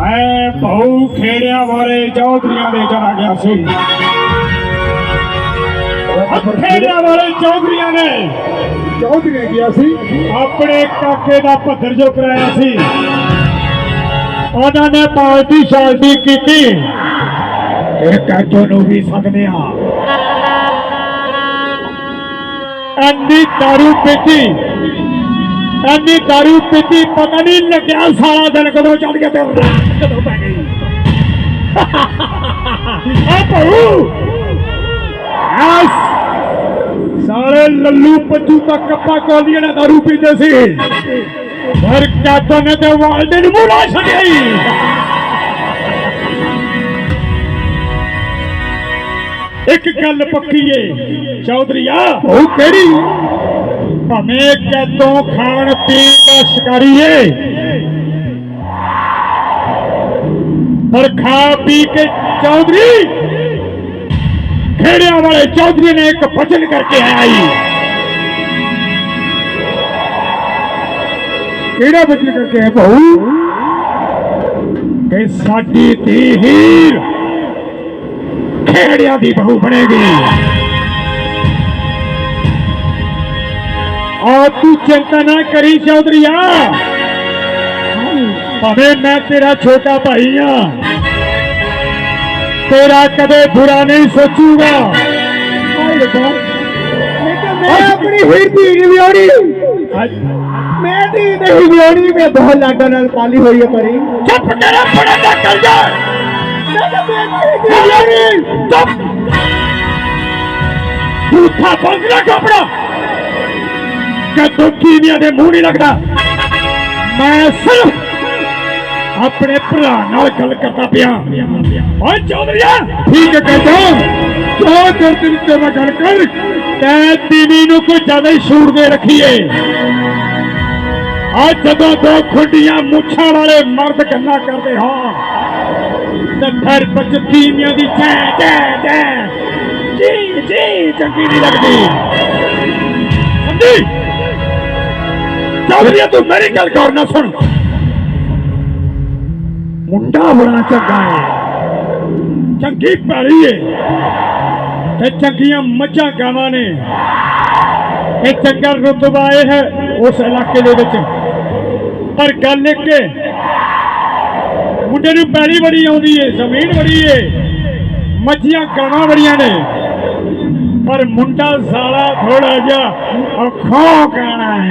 ਮੈਂ ਬਹੁ ਖੇੜਿਆਂ ਵਾਲੇ ਚੌਧਰੀਆਂ ਦੇ ਚਲਾ ਗਿਆ ਸੀ। ਖੇੜਿਆਂ ਵਾਲੇ ਚੌਧਰੀਆਂ ਨੇ ਚੌਧਰੀ ਗਿਆ ਸੀ। ਆਪਣੇ ਕਾਕੇ ਦਾ ਭੱਦਰ ਜੋ ਕਰਾਇਆ ਸੀ ਉਹਨਾਂ ਨੇ ਪਾਰਟੀ ਸ਼ਾਲਟੀ ਕੀਤੀ। ਇਹ ਕਾਜੋ ਨੂੰ ਵੀ ਸਕਦੇ ਆ ਅੰਨੀ ਦਾਰੂ ਪੀਤੀ। ਅੰਨੀ ਦਾਰੂ ਪੀਤੀ ਪਤਾ ਨਹੀਂ ਲੱਗਿਆ ਸਾਰਾ ਦਿਨ ਕਦੋਂ ਚੜ ਗਿਆ ਤੇ ਰਾਤ ਕਦੋਂ ਪੈ ਗਈ। ਆ ਭਾਊ ਐਸ ਸਾਰੇ ਲੱਲੂ ਪੱਜੂ ਤੱਕ ਕੱਪਾ ਕੋਲੀਆਂ ਨੇ ਦਾਰੂ ਪੀਂਦੇ ਸੀ। ਪਰ ਕਾਤੋਂ ਨੇ ਤੇ ਵਾਲਦੇ ਨੂੰ ਮੁਲਾ ਛੱਡਿਆ ਇੱਕ ਗੱਲ ਪੱਕੀ ਏ, ਚੌਧਰੀਆ। ਉਹ ਕਿਹੜੀ? ਭਾਵੇਂ ਕੈਦੋਂ ਖਾਣ ਪੀਣ ਦਾ ਸ਼ਿਕਾਰੀ ਏ ਪਰ ਖਾ ਪੀ ਕੇ ਚੌਧਰੀ ਖੇੜਿਆਂ ਵਾਲੇ ਚੌਧਰੀ ਨੇ ਇੱਕ ਭਜਨ ਕਰਕੇ ਆਇਆ ਈ ਕਿਹੜਾ ਬੱਚੇ ਕਰਕੇ ਹੈ ਭਾਊ ਕਿ ਸਾਡੀ ਧੀ ਹੀਰ ਖੇੜਿਆਂ ਦੀ ਬਹੂ ਬਣੇਗੀ ਆ ਤੂੰ ਚਿੰਤਾ ਨਾ ਕਰੀ ਚੌਧਰੀਆ। ਭਾਵੇਂ ਮੈਂ ਤੇਰਾ ਛੋਟਾ ਭਾਈ ਆ ਤੇਰਾ ਕਦੇ ਬੁਰਾ ਨਹੀਂ ਸੋਚੂਗਾ। ਮੈਂ ਆਪਣੀ ਹੀਰ ਦੀ ਵਿਆਹੀ ਮੈਂ ਦੀ ਨਹੀਂ ਵਿਆਹੀ ਮੈਂ ਬਹੁਤ ਲਾਡਾਂ ਨਾਲ ਪਾਲੀ ਹੋਈ ਹੈ ਪਰੀ ਚੁੱਪ ਕਰ ਪੜਾ ਨਾ ਕਰ ਜਾ। ਚੁੱਪ। ਝੂਠਾ ਬੰਗਲਾ ਕਪੜਾ ਕਦੋਂ ਕੀਵੀਆਂ ਦੇ ਮੂੰਹ ਨਹੀਂ ਲੱਗਦਾ, ਮੈਂ ਸਿਰਫ ਆਪਣੇ ਭਰਾ ਨਾਲ ਗੱਲ ਕਰਦਾ ਪਿਆ। ਓਏ ਚੌਧਰੀਆ! ਠੀਕ ਹੈ, ਕਹਿੰਦਾ ਜੋ ਦਿਨ ਤੇ ਮੈਂ ਗੱਲ ਕਰ। ਤੈ ਤੀਵੀ ਨੂੰ ਕੋਈ ਜ਼ਿਆਦਾ ਹੀ ਛੂਟ ਦੇ ਰੱਖੀਏ। ਆ ਜਦੋਂ ਦੋ ਖੁੱਡੀਆਂ ਮੁੱਛਾਂ ਵਾਲੇ ਮਰਦ ਗੱਲਾਂ ਕਰਦੇ ਹਾਂ, ਤੇ ਫਿਰ ਬੱਚ ਤੀਵੀਆਂ ਦੀ ਜੈ ਜੈ ਜੈ। ਜੀ ਜੀ, ਚੰਗੀ ਨਹੀਂ ਲੱਗਦੀ। ਸਮਝੀ? ਚੌਧਰੀਆ ਤੂੰ ਮੇਰੀ ਗੱਲ ਗੌਰ ਨਾਲ ਸੁਣ। ਮੁੰਡਾ ਬੜਾ ਚੰਗਾ ਹੈ। ਚੰਗੀ ਪੈਲੀ ਏ ਤੇ ਚੰਗੀਆਂ ਮੱਝਾਂ ਗਾਵਾਂ ਨੇ। ਇਹ ਚੰਗਾ ਰੁਤਬਾ ਇਹ ਹੈ ਉਸ ਇਲਾਕੇ ਦੇ ਵਿੱਚ। ਪਰ ਗੱਲ ਇੱਕ ਮੁੰਡੇ ਨੂੰ ਪੈਲੀ ਬੜੀ ਆਉਂਦੀ ਏ ਜ਼ਮੀਨ ਬੜੀ ਏ ਮੱਝੀਆਂ ਗਾਵਾਂ ਬੜੀਆਂ ਨੇ। ਪਰ ਮੁੰਡਾ ਸਾਲਾ ਥੋੜਾ ਜਿਹਾ ਔਖਾ ਕਾਣਾ ਹੈ।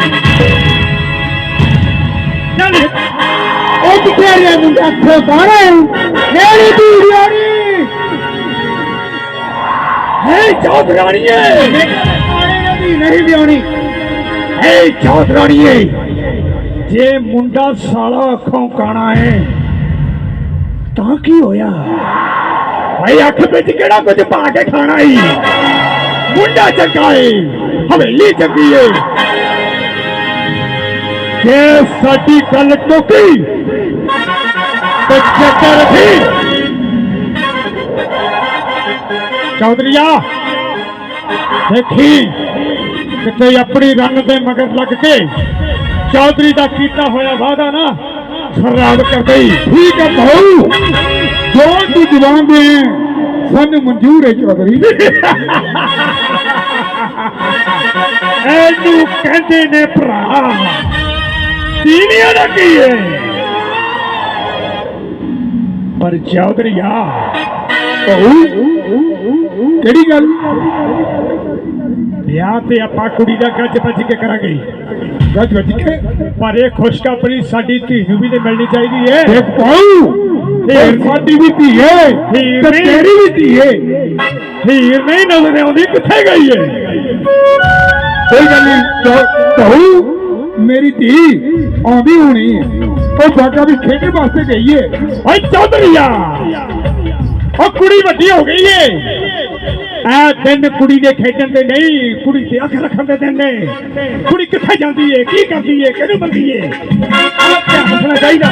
ਚੱਲ ਉਹ ਕਿੱਥੇ ਰਿਹਾ ਮੁੰਡਾ ਖੋਦਾਰਾ ਮੇਰੀ ਦੀ ਵਿਆਹੀ ਹੈ ਚੌਧਰਾਣੀਏ ਦੀ ਨਹੀਂ ਵਿਆਹੀ ਹੈ ਚੌਧਰਾਣੀਏ ਜੇ ਮੁੰਡਾ ਸਾਲਾ ਅੱਖੋਂ ਕਾਣਾ ਹੈ ਤਾਂ ਕੀ ਹੋਇਆ? ਭਾਈ ਅੱਖ ਵਿੱਚ ਕਿਹੜਾ ਕੁਝ ਪਾ ਕੇ ਖਾਣਾ ਈ? ਮੁੰਡਾ ਚੰਗਾ ਏ, ਹਵੇਲੀ ਚੰਗੀ ਏ। ਜੇ ਸਾਡੀ ਗੱਲ ਟੋਕੀ ਤੇ ਚੱਕਰ ਸੀ ਚੌਧਰੀਆ ਦੇਖੀ ਕਿਤੇ ਆਪਣੀ ਰੰਨ ਦੇ ਮਗਰ ਲੱਗ ਕੇ ਚੌਧਰੀ ਦਾ ਕੀਤਾ ਹੋਇਆ ਵਾਅਦਾ ਨਾ ਖਰਾਬ ਕਰ ਦੇਈ। ਠੀਕ ਹੈ ਭਾਊ ਜੋ ਤੂੰ ਜਵਾਨ ਦੇ ਸਾਨੂੰ ਮਨਜ਼ੂਰ ਹੈ ਚੌਧਰੀ। ਇਹਨੂੰ ਕਹਿੰਦੇ ਨੇ ਭਰਾ। ਤੀਵੀਆਂ ਦਾ ਕੀ ਹੈ ਪਰ ਚੌਧਰੀਆ ਭਾਊ ਕਿਹੜੀ ਗੱਲ? ਵਿਆਹ ਤੇ ਆਪਾਂ ਕੁੜੀ ਦਾ ਗੱਜ ਵੱਜ ਕੇ ਕਰਾਂਗੇ। ਗੱਜ ਵੱਜ ਕੇ? ਪਰ ਇਹ ਖੁਸ਼ਖਬਰੀ ਸਾਡੀ ਧੀ ਨੂੰ ਵੀ ਤੇ ਮਿਲਣੀ ਚਾਹੀਦੀ ਹੈ ਦੇਖ ਭਾਊ ਇਹ ਸਾਡੀ ਵੀ ਧੀ ਹੈ ਤੇ। ਤੇਰੀ ਵੀ ਧੀ ਹੈ ਹੀਰ ਨਹੀਂ ਨਜ਼ਰ ਆਉਂਦੀ ਕਿੱਥੇ ਗਈ ਹੈ ਕੋਈ ਗੱਲ ਨਹੀਂ ਭਾਊ ਮੇਰੀ ਧੀ ਆਉਂਦੀ ਹੋਣੀ। ਉਹ ਬਾਗਾ ਵੀ ਖੇਡਣ ਵਾਸਤੇ ਗਈ ਹੈ ਓਏ ਚੌਧਰੀਆ, ਉਹ ਕੁੜੀ ਵੱਡੀ ਹੋ ਗਈ ਏ। ਐ ਦਿਨ ਕੁੜੀ ਦੇ ਖੇਡਣ ਦੇ ਨਹੀਂ, ਕੁੜੀ ਤੇ ਅੱਖ ਰੱਖਣ ਦੇ ਦਿਨ ਨੇ। ਕੁੜੀ ਕਿੱਥੇ ਜਾਂਦੀ ਏ, ਕੀ ਕਰਦੀ ਏ ਕਿਹਨੂੰ ਬੰਦੀ ਏ? ਆਹ ਧਿਆਨ ਚਾਹੀਦਾ।